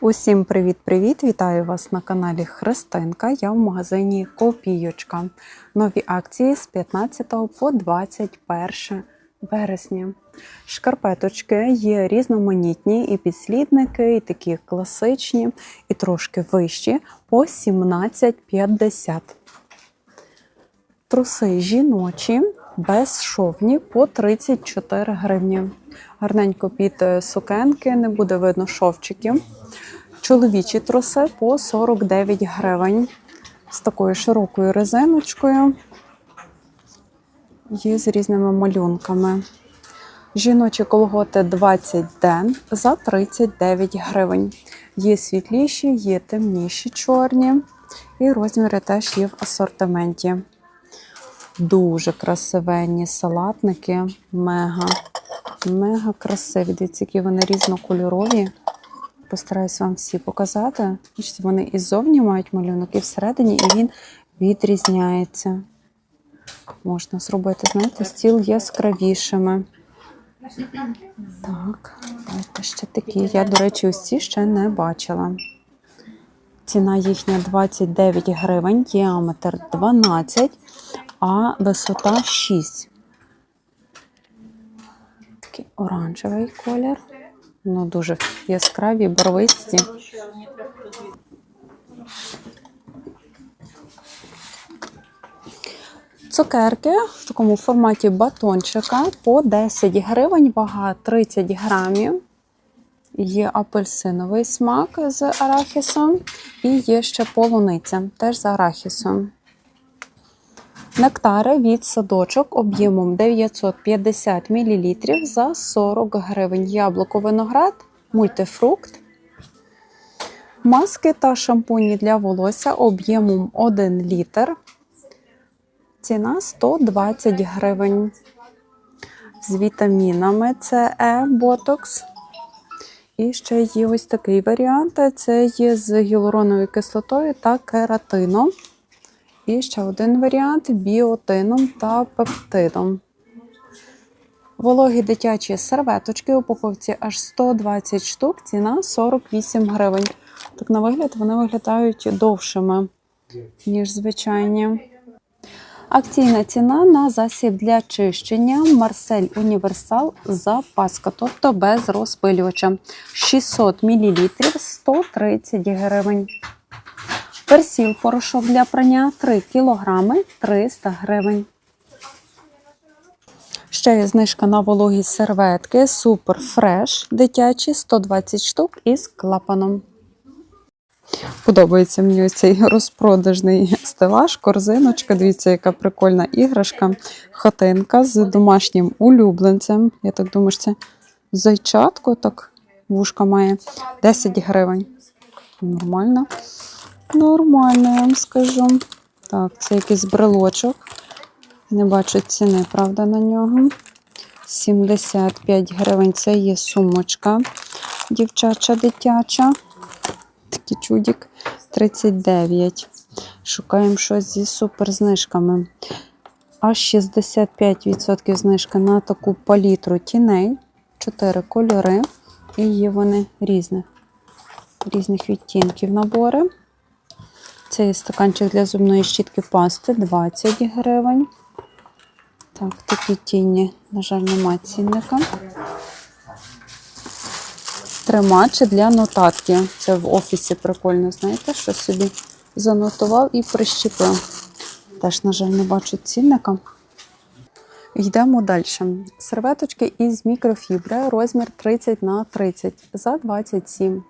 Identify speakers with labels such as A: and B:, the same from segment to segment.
A: Усім привіт-привіт! Вітаю вас на каналі Христинка. Я в магазині Копійочка. Нові акції з 15 по 21 вересня. Шкарпеточки є різноманітні, і підслідники, і такі класичні, і трошки вищі по 17,50. Труси жіночі безшовні по 34 гривні. Гарненько під е, сукенки, не буде видно шовчиків. Чоловічі труси по 49 гривень з такою широкою резиночкою. Є з різними малюнками. Жіночі колготи 20 ден за 39 гривень. Є світліші, є темніші чорні. І розміри теж є в асортименті. Дуже красивенні салатники. Мега. Мега красиві. Дивіться, які вони різнокольорові. Постараюсь вам всі показати. Бачите, вони і ззовні мають малюнок, і всередині, і він відрізняється. Можна зробити, знаєте, стіл яскравішими. Так, давайте ще такі. Я, до речі, ось ці ще не бачила. Ціна їхня 29 гривень, діаметр 12, а висота 6. Такий оранжевий колір. Ну, дуже яскраві, барвисті. Цукерки в такому форматі батончика по 10 гривень, вага 30 грамів. Є апельсиновий смак з арахісом і є ще полуниця, теж з арахісом. Нектари від садочок об'ємом 950 мл за 40 гривень. Яблуко виноград, мультифрукт. Маски та шампуні для волосся об'ємом 1 літр. Ціна 120 гривень. З вітамінами це Е ботокс. І ще є ось такий варіант: це є з гіалуроновою кислотою та кератином. І ще один варіант біотином та пептидом. Вологі дитячі серветочки у упаковці аж 120 штук, ціна 48 гривень. Так, на вигляд, вони виглядають довшими, ніж звичайні. Акційна ціна на засіб для чищення Марсель Універсал запаска, тобто без розпилювача. 600 мл 130 гривень. Персіл порошок для прання 3 кг 300 гривень. Ще є знижка на вологі серветки Супер Фреш дитячі 120 штук із клапаном. Подобається мені цей розпродажний стелаж, корзиночка. Дивіться, яка прикольна іграшка. Хатинка з домашнім улюбленцем. Я так думаю, що це зайчатко, так вушка має 10 гривень. Нормально. Нормально, я вам скажу. Так, це якийсь брелочок. Не бачу ціни, правда, на нього. 75 гривень. Це є сумочка дівчача дитяча. Такий чудік 39. Шукаємо щось зі суперзнижками. Аж 65% знижка на таку палітру тіней. 4 кольори. І є вони різних, різних відтінків набори. Це стаканчик для зубної щітки пасти 20 гривень. Так, такі тіні, на жаль, нема цінника. Тримач для нотатки. Це в офісі прикольно, знаєте, що собі занотував і прищепив. Теж, на жаль, не бачу цінника. Йдемо далі. Серветочки із мікрофібри, розмір 30 на 30 за 27.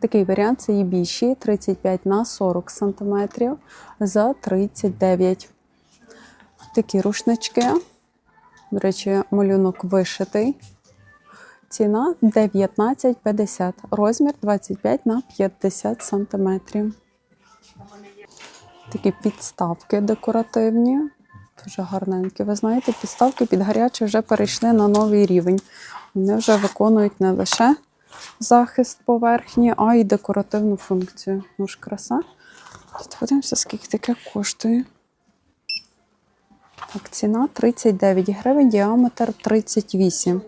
A: Такий варіант це і більші 35 на 40 см за 39. Такі рушнички. До речі, малюнок вишитий. Ціна 19,50, розмір 25 на 50 см. Такі підставки декоративні, дуже гарненькі. Ви знаєте, підставки під гаряче вже перейшли на новий рівень. Вони вже виконують не лише захист поверхні, а й декоративну функцію. Ну ж краса. Подивимося, скільки таке коштує. Так, ціна 39 гривень, діаметр 38.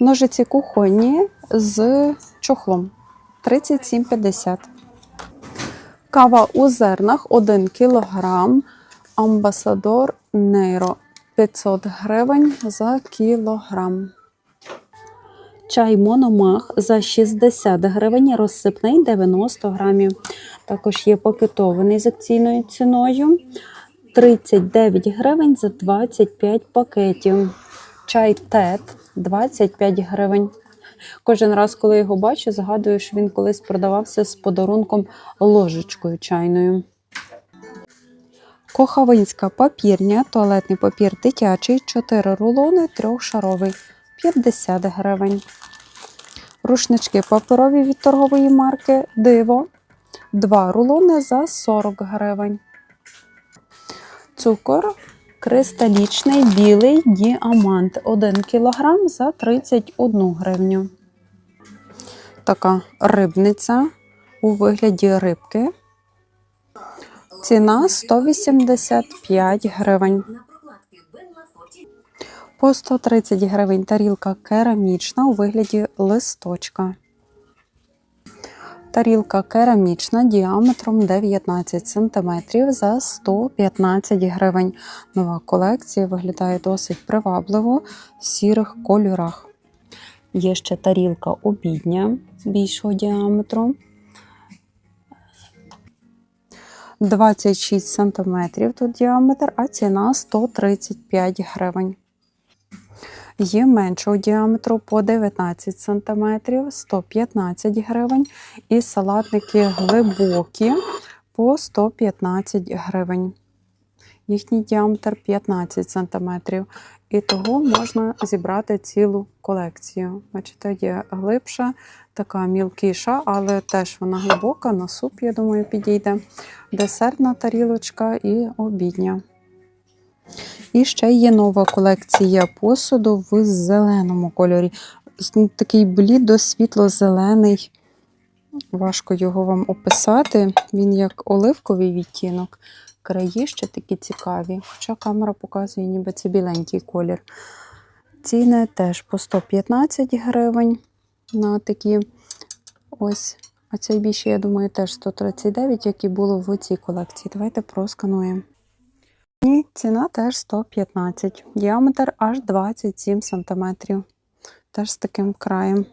A: Ножиці кухонні з чохлом 37,50. Кава у зернах 1 кг. Амбасадор Нейро 500 гривень за кілограм. Чай Мономах за 60 гривень, розсипний 90 грамів. Також є пакетований з акційною ціною 39 гривень за 25 пакетів. Чай Тет 25 гривень. Кожен раз, коли його бачу, згадую, що він колись продавався з подарунком ложечкою чайною. Кохавинська папірня, туалетний папір дитячий, 4 рулони, трьохшаровий, 50 гривень. Рушнички паперові від торгової марки Диво, 2 рулони за 40 гривень. Цукор кристалічний білий діамант 1 кг за 31 гривню. Така рибниця у вигляді рибки. Ціна 185 гривень. По 130 гривень тарілка керамічна у вигляді листочка. Тарілка керамічна діаметром 19 см за 115 гривень. Нова колекція виглядає досить привабливо в сірих кольорах. Є ще тарілка обідня більшого діаметру. 26 см тут діаметр, а ціна 135 гривень. Є меншого діаметру по 19 см, 115 гривень. І салатники глибокі по 115 гривень. Їхній діаметр 15 см. І того можна зібрати цілу колекцію. Бачите, є глибша, така мілкіша, але теж вона глибока, на суп, я думаю, підійде. Десертна тарілочка і обідня. І ще є нова колекція посуду в зеленому кольорі. Такий блідо світло-зелений. Важко його вам описати. Він як оливковий відтінок. Краї ще такі цікаві. Хоча камера показує, ніби це біленький колір. Ціни теж по 115 гривень на такі ось. А цей більше, я думаю, теж 139, як і було в цій колекції. Давайте проскануємо. І ціна теж 115. Діаметр аж 27 см. Теж з таким краєм.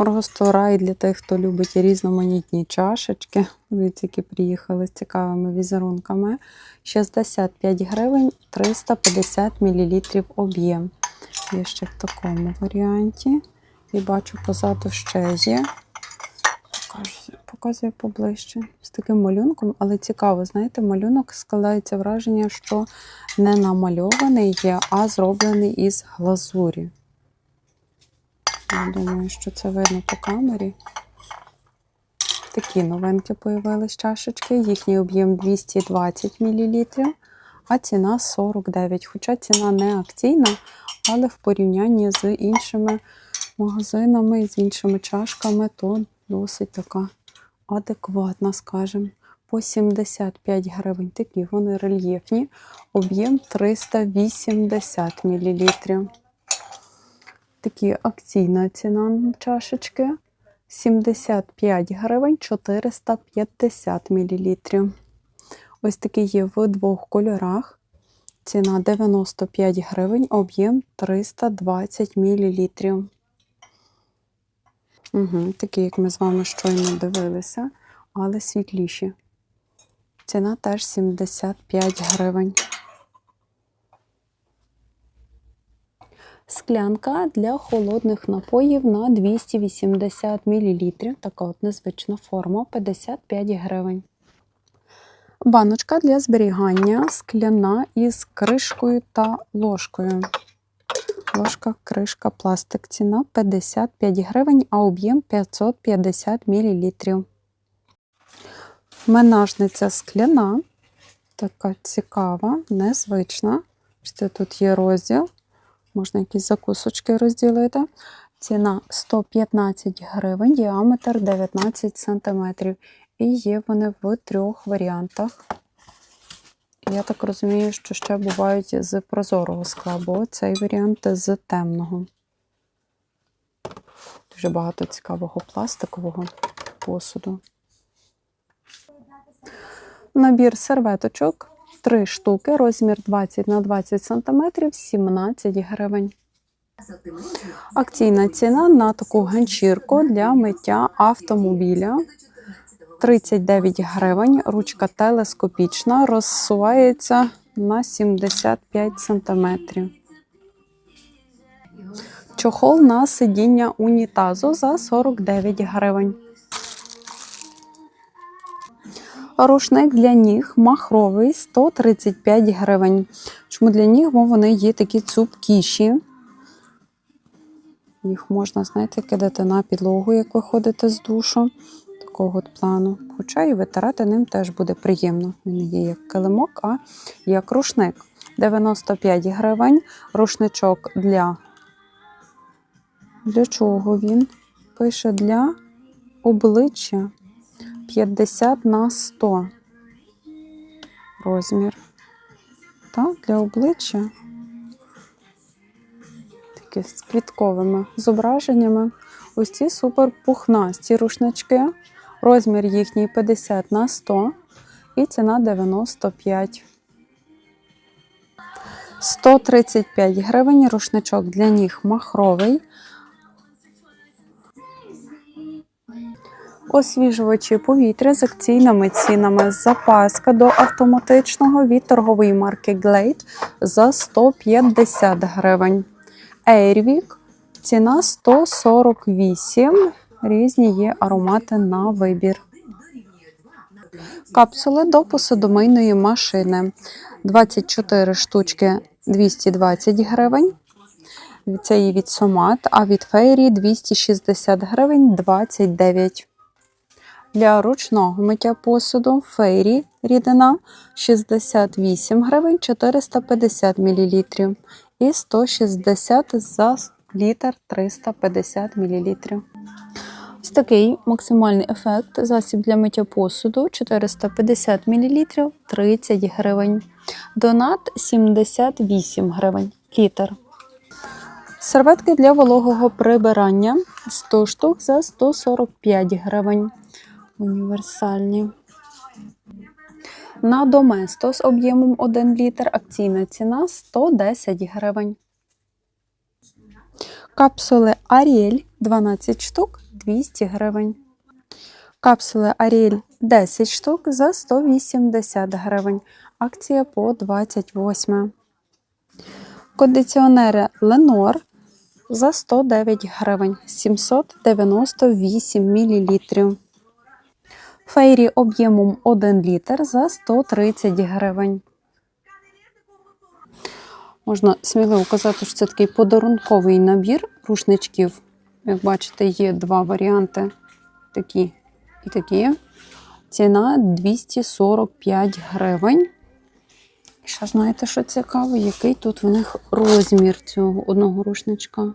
A: Просто рай для тих, хто любить різноманітні чашечки. Дивіться, які приїхали з цікавими візерунками. 65 гривень 350 мл об'єм. Є ще в такому варіанті. І бачу, позаду ще є. Покажу- Показую поближче. З таким малюнком, але цікаво, знаєте, малюнок складається враження, що не намальований є, а зроблений із глазурі. Я думаю, що це видно по камері. Такі новинки появились чашечки. Їхній об'єм 220 мл, а ціна 49. Хоча ціна не акційна, але в порівнянні з іншими магазинами, з іншими чашками, то досить така адекватна, скажімо. По 75 гривень. Такі вони рельєфні. Об'єм 380 мл. Такі акційна ціна на чашечки 75 гривень 450 мл. Ось такі є в двох кольорах. Ціна 95 гривень, об'єм 320 мл. Угу, такі, як ми з вами щойно дивилися, але світліші. Ціна теж 75 гривень. Склянка для холодних напоїв на 280 мл. Така от незвична форма 55 гривень. Баночка для зберігання скляна із кришкою та ложкою. Ложка, кришка, пластик. Ціна 55 гривень, а об'єм 550 мл. Менажниця скляна. Така цікава, незвична. Тут є розділ. Можна якісь закусочки розділити. Ціна 115 гривень, діаметр 19 см. І є вони в трьох варіантах. Я так розумію, що ще бувають з прозорого скла, бо цей варіант з темного. Дуже багато цікавого пластикового посуду. Набір серветочок 3 штуки, розмір 20 на 20 см, 17 гривень. Акційна ціна на таку ганчірку для миття автомобіля 39 гривень. Ручка телескопічна, розсувається на 75 см. Чохол на сидіння унітазу за 49 гривень. Рушник для ніг махровий 135 гривень. Чому для ніг? Бо вони є такі цупкіші. Їх можна, знаєте, кидати на підлогу, як ви ходите з душу. Такого от плану. Хоча і витирати ним теж буде приємно. Він є як килимок, а як рушник. 95 гривень. Рушничок для. Для чого він? Пише для обличчя 50 на 100 розмір. Так, для обличчя. Такі з квітковими зображеннями. Ось ці супер пухнасті рушнички. Розмір їхній 50 на 100 і ціна 95. 135 гривень рушничок для ніг махровий. Освіжувачі повітря з акційними цінами. Запаска до автоматичного від торгової марки Glade за 150 гривень. Airwick ціна 148. Різні є аромати на вибір. Капсули до посудомийної машини. 24 штучки 220 гривень. Це є від Сомат, а від Фейрі 260 гривень 29. Для ручного миття посуду Фейрі рідина 68 гривень 450 мл і 160 за літр 350 мл. Ось такий максимальний ефект. Засіб для миття посуду 450 мл 30 гривень. Донат 78 гривень літр. Серветки для вологого прибирання 100 штук за 145 гривень. Універсальні. На Доместо з об'ємом 1 літр акційна ціна 110 гривень. Капсули Аріель 12 штук 200 гривень. Капсули Аріель 10 штук за 180 гривень. Акція по 28. Кондиціонери Ленор за 109 гривень 798 мл. Фейрі об'ємом 1 літр за 130 гривень. Можна сміливо казати, що це такий подарунковий набір рушничків. Як бачите, є два варіанти: такі і такі. Ціна 245 гривень. І ще знаєте, що цікаво, який тут в них розмір цього одного рушничка.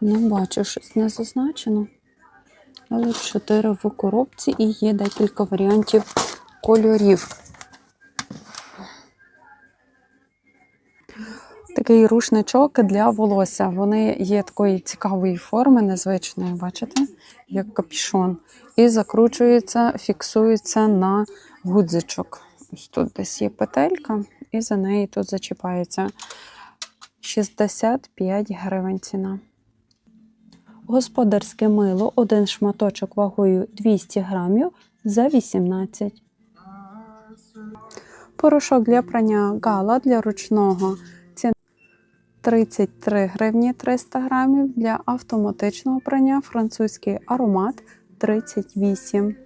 A: Не бачу, щось не зазначено. Але 4 в коробці і є декілька варіантів кольорів. Такий рушничок для волосся. Вони є такої цікавої форми, незвичної, бачите, як капюшон. І закручується, фіксується на гудзичок. Ось тут десь є петелька, і за неї тут зачіпається 65 гривень ціна. Господарське мило, один шматочок вагою 200 грамів за 18. Порошок для прання гала для ручного ціна 33 гривні 300 грамів. Для автоматичного прання французький аромат 38.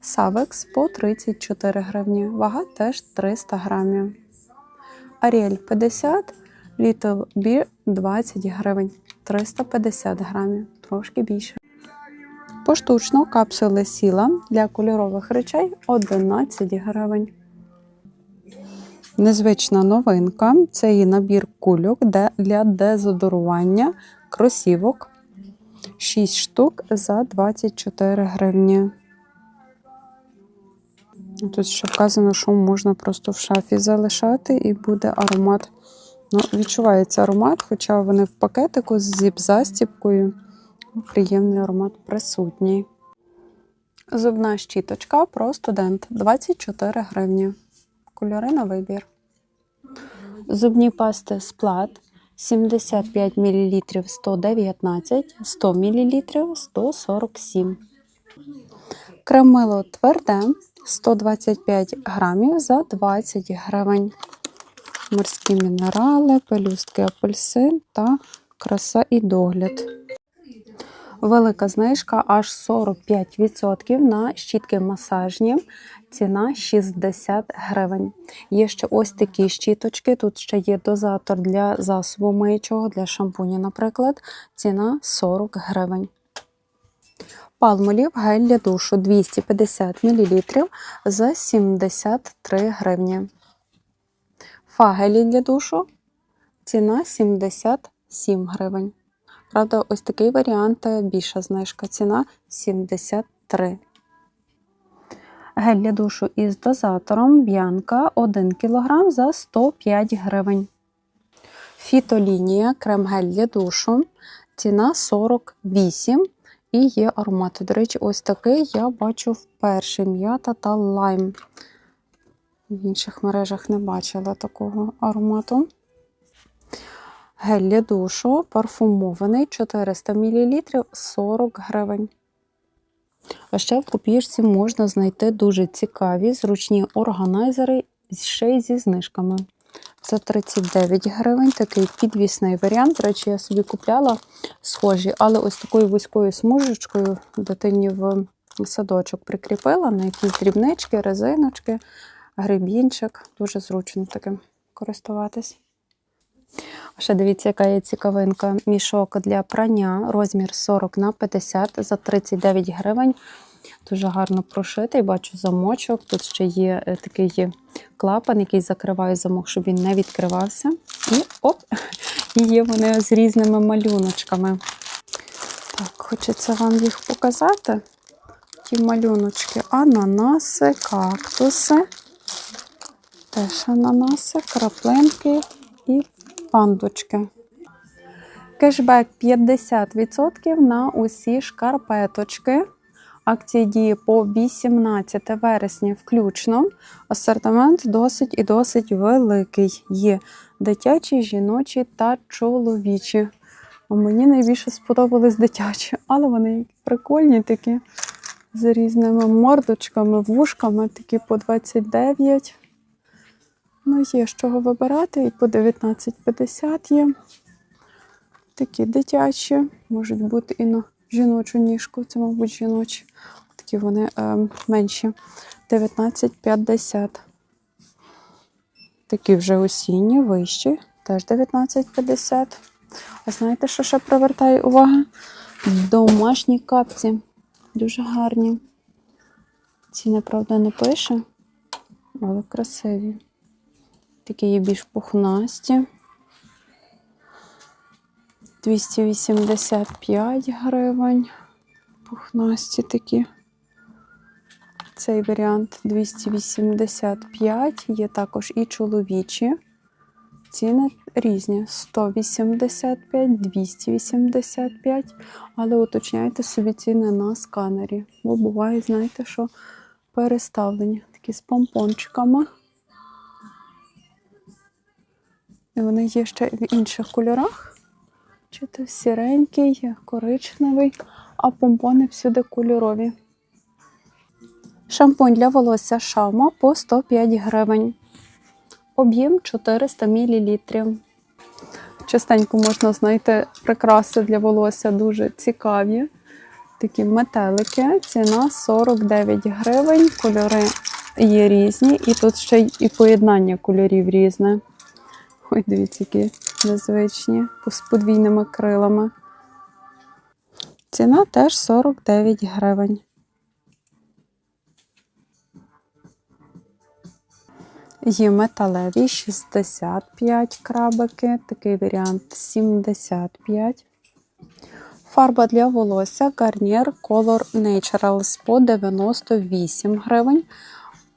A: Савекс по 34 гривні. Вага теж 300 грамів. Аріель 50, Little Beer 20 гривень. 350 грамів, трошки більше. Поштучно капсули сіла для кольорових речей 11 гривень. Незвична новинка це і набір кульок для дезодорування кросівок. 6 штук за 24 гривні. Тут ще вказано, що можна просто в шафі залишати і буде аромат Ну, відчувається аромат, хоча вони в пакетику з зіп-застіпкою. Приємний аромат присутній. Зубна щіточка про студент 24 гривні. Кольори на вибір. Зубні пасти сплат 75 мл 119, 100 мл 147. Кремило тверде 125 грамів за 20 гривень. Морські мінерали, пелюстки апельсин та краса і догляд. Велика знижка аж 45% на щітки масажні. Ціна 60 гривень. Є ще ось такі щіточки. Тут ще є дозатор для засобу миючого, для шампуня, наприклад. Ціна 40 гривень. Палмолів гель для душу 250 мл за 73 гривні. Фагелі для душу ціна 77 гривень. Правда, ось такий варіант е, більша знижка. Ціна 73. Гель для душу із дозатором Б'янка 1 кг за 105 гривень. Фітолінія крем-гель для душу. Ціна 48 і є аромати. До речі, ось такий я бачу вперше м'ята та лайм. В інших мережах не бачила такого аромату. Гель для душу парфумований 400 мл 40 гривень. А ще в копірці можна знайти дуже цікаві зручні органайзери ще й зі знижками. За 39 гривень такий підвісний варіант. До речі, я собі купляла схожі, але ось такою вузькою смужечкою дитині в садочок прикріпила на якісь дрібнички, резиночки, грибінчик. Дуже зручно таким користуватись. Ще дивіться, яка є цікавинка. Мішок для прання, розмір 40 на 50 за 39 гривень. Дуже гарно прошитий, бачу замочок. Тут ще є е, такий клапан, який закриває замок, щоб він не відкривався. І оп! І є вони з різними малюночками. Так, хочеться вам їх показати. Ті малюночки, ананаси, кактуси, теж ананаси, краплинки і пандочки. Кешбек 50% на усі шкарпеточки. Акція діє по 18 вересня включно. Асортимент досить і досить великий. Є дитячі, жіночі та чоловічі. Мені найбільше сподобались дитячі, але вони прикольні такі з різними мордочками, вушками, такі по 29. Ну, є з чого вибирати, і по 19,50 є. Такі дитячі, можуть бути і на жіночу ніжку, це, мабуть, жіночі. Такі вони е, менші. 19,50. Такі вже осінні, вищі, теж 19,50. А знаєте, що ще привертає увагу? Домашні капці. Дуже гарні. Ціни, правда, не пише, але красиві. Такі є більш пухнасті. 285 гривень. Пухнасті такі. Цей варіант 285. Є також і чоловічі. Ціни різні: 185, 285. Але уточняйте собі ціни на сканері. Бо буває, знаєте, що переставлені. Такі з помпончиками. Вони є ще в інших кольорах. Чи то сіренький, коричневий, а помпони всюди кольорові. Шампунь для волосся Шаума по 105 гривень. Об'єм 400 мл. Частенько можна знайти прикраси для волосся дуже цікаві. Такі метелики. Ціна 49 гривень. Кольори є різні. І тут ще й поєднання кольорів різне. Ой, дивіться, які незвичні, з подвійними крилами. Ціна теж 49 гривень. Є металеві 65 крабики, такий варіант 75. Фарба для волосся Garnier Color Naturals по 98 гривень,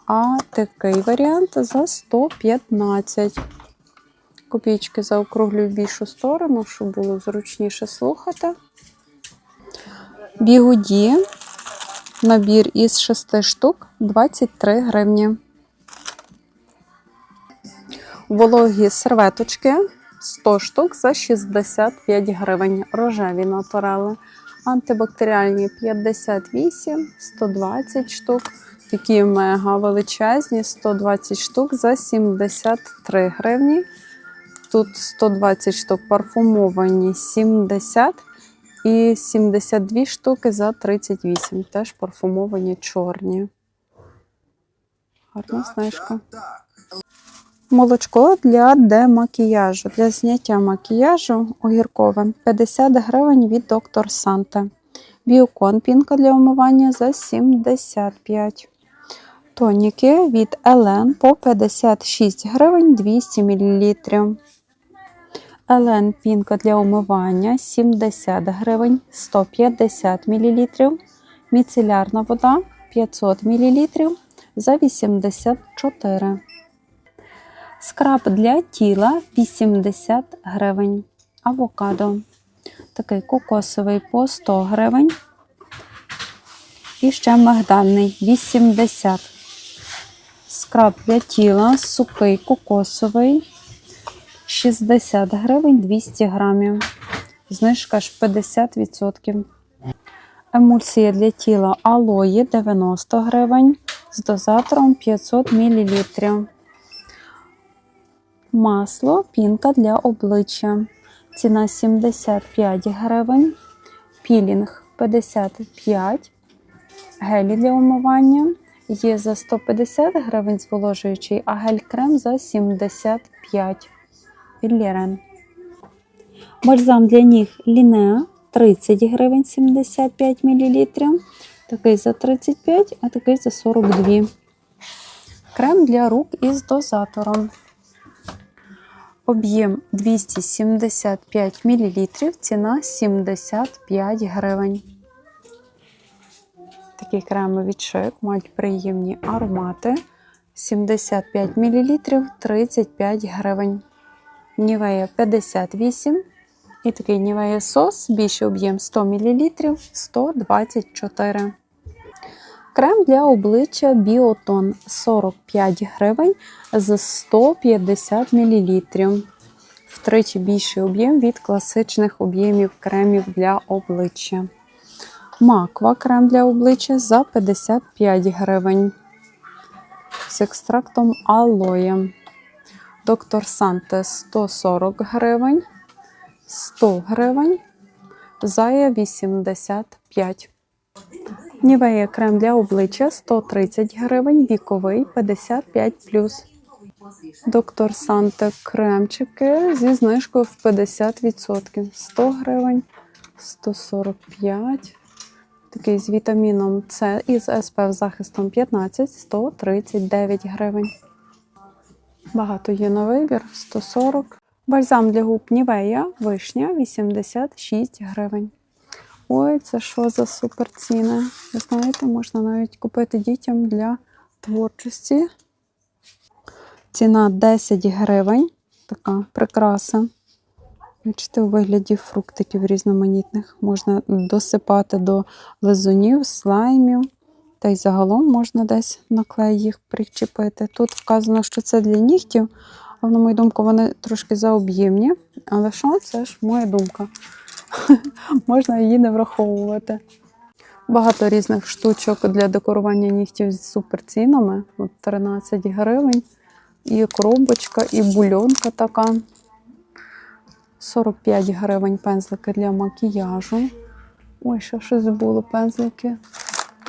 A: а такий варіант за 115 Копійки заокруглюю в більшу сторону, щоб було зручніше слухати. Бігуді. Набір із 6 штук 23 гривні. Вологі серветочки 100 штук за 65 гривень. Рожеві натурали. Антибактеріальні 58, 120 штук. Такі мега величезні, 120 штук за 73 гривні. Тут 120 штук парфумовані 70 і 72 штуки за 38. Теж парфумовані чорні. Гарна знижка. Молочко для демакіяжу. Для зняття макіяжу огіркове 50 гривень від доктор Санте. Біокон пінка для умивання за 75. Тоніки від Елен по 56 гривень 200 мл. Елен пінка для умивання 70 гривень 150 мл. Міцелярна вода 500 мл за 84. Скраб для тіла 80 гривень. Авокадо. Такий кокосовий по 100 гривень. І ще мигдальний 80. Скраб для тіла, сухий кокосовий 60 гривень 200 грамів. Знижка ж 50%. Емульсія для тіла алої 90 гривень з дозатором 500 мл. Масло пінка для обличчя. Ціна 75 гривень. Пілінг 55. Гелі для умивання є за 150 гривень зволожуючий, а гель-крем за 75 Піллірен. Бальзам для ніг Лінеа 30 гривень 75 мл. Такий за 35, а такий за 42. Крем для рук із дозатором. Об'єм 275 мл, ціна 75 гривень. Такі креми від шик мають приємні аромати. 75 мл 35 гривень. Нівея 58. І такий Нівея сос, більший об'єм 100 мл 124. Крем для обличчя Біотон 45 гривень з 150 мл. Втричі більший об'єм від класичних об'ємів кремів для обличчя. Маква крем для обличчя за 55 гривень. З екстрактом алоє. Доктор Санте 140 гривень, 100 гривень, Зая 85. Нівея крем для обличчя 130 гривень, віковий 55 Доктор Санте кремчики зі знижкою в 50%. 100 гривень, 145. Такий з вітаміном С і з SPF захистом 15, 139 гривень. Багато є на вибір 140. Бальзам для губ Нівея вишня 86 гривень. Ой, це що за супер ціни? Ви знаєте, можна навіть купити дітям для творчості. Ціна 10 гривень. Така прикраса. Бачите, у вигляді фруктиків різноманітних. Можна досипати до лизунів, слаймів. Та й загалом можна десь на клей їх причепити. Тут вказано, що це для нігтів, але, на мою думку, вони трошки заоб'ємні. Але що, це ж моя думка. можна її не враховувати. Багато різних штучок для декорування нігтів з суперцінами. От 13 гривень. І коробочка, і бульонка така. 45 гривень пензлики для макіяжу. Ой, ще щось було пензлики.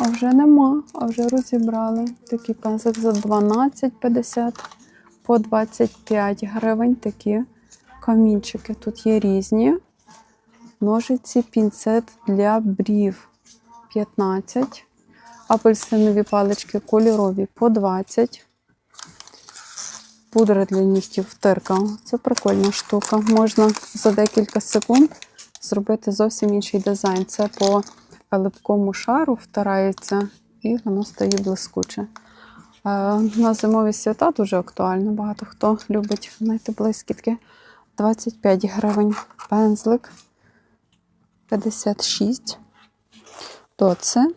A: А вже нема, а вже розібрали. Такий пензлик за 12,50 по 25 гривень. Такі камінчики. Тут є різні. Ножиці, пінцет для брів 15. Апельсинові палички кольорові по 20. Пудра для нігтів втирка. Це прикольна штука. Можна за декілька секунд зробити зовсім інший дизайн. Це по липкому шару втирається і воно стає блискуче. Е, На зимові свята дуже актуально. Багато хто любить знайти блискітки. 25 гривень пензлик. 56. То це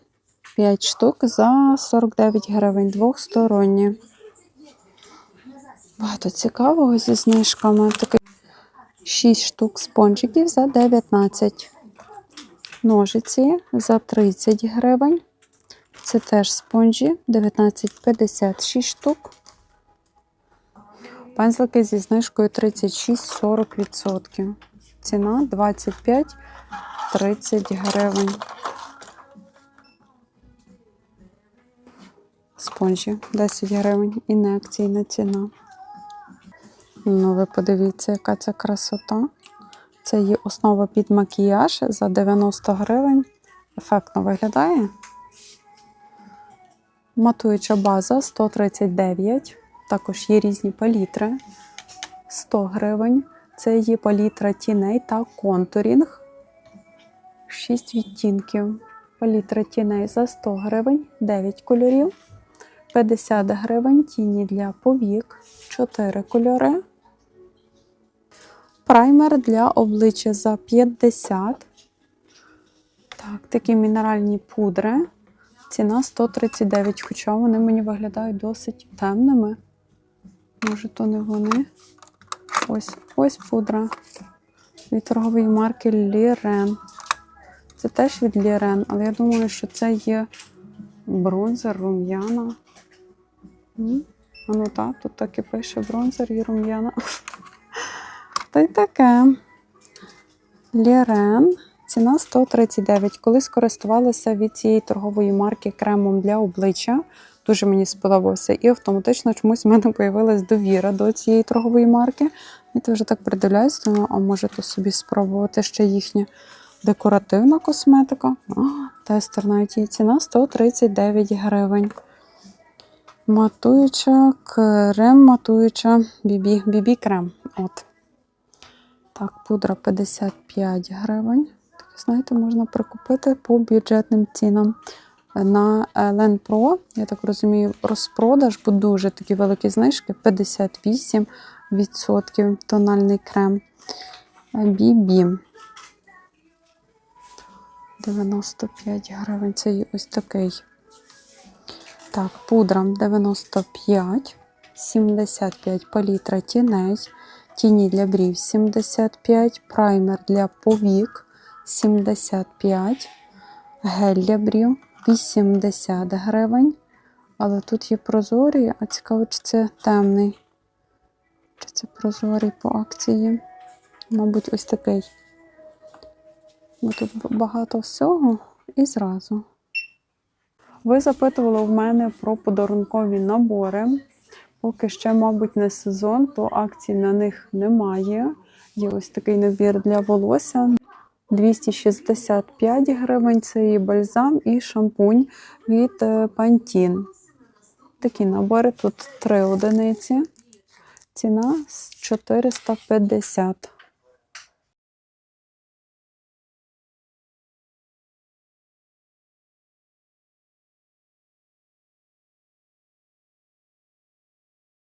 A: 5 штук за 49 гривень. Двохсторонні. Багато цікавого зі знижками. Такий 6 штук спонжиків за 19. Ножиці за 30 гривень. Це теж спонжі 19,56 штук. Пензлики зі знижкою 36-40%. Ціна 25-30 гривень. Спонжі 10 гривень і не ціна. Ну, ви подивіться, яка це красота. Це є основа під макіяж за 90 гривень. Ефектно виглядає. Матуюча база 139. Також є різні палітри 100 гривень. Це є палітра тіней та контурінг. 6 відтінків. Палітра тіней за 100 гривень, 9 кольорів. 50 гривень тіні для повік, 4 кольори. Праймер для обличчя за 50. Так, такі мінеральні пудри. Ціна 139, хоча вони мені виглядають досить темними. Може, то не вони. Ось ось пудра від торгової марки Лірен. Це теж від Лірен, але я думаю, що це є бронзер, рум'яна. А ну так, тут так і пише бронзер і рум'яна. Та й таке. Лірен. Ціна 139. Колись користувалася від цієї торгової марки кремом для обличчя. Дуже мені сподобався. І автоматично чомусь в мене з'явилась довіра до цієї торгової марки. І ти вже так придивляюсь, думаю, а може то собі спробувати ще їхня декоративна косметика. А, тестер навіть її ціна 139 гривень. Матуюча крем, матуюча бібі, бібі крем. От. Так, пудра 55 гривень. Так, знаєте, можна прикупити по бюджетним цінам. На Len Pro, я так розумію, розпродаж, бо дуже такі великі знижки 58% тональний крем. Бібі. 95 гривень. Це ось такий. Так, пудра 95, 75 палітра тіней, тіні для брів 75, праймер для повік 75, гель для брів 80 гривень. Але тут є прозорі, а цікаво, чи це темний. Чи це прозорий по акції? Мабуть, ось такий. Бо тут багато всього і зразу. Ви запитували в мене про подарункові набори. Поки ще, мабуть, не сезон, то акцій на них немає. Є ось такий набір для волосся. 265 гривень це і бальзам, і шампунь від е, Pantene. Такі набори, тут три одиниці. Ціна 450.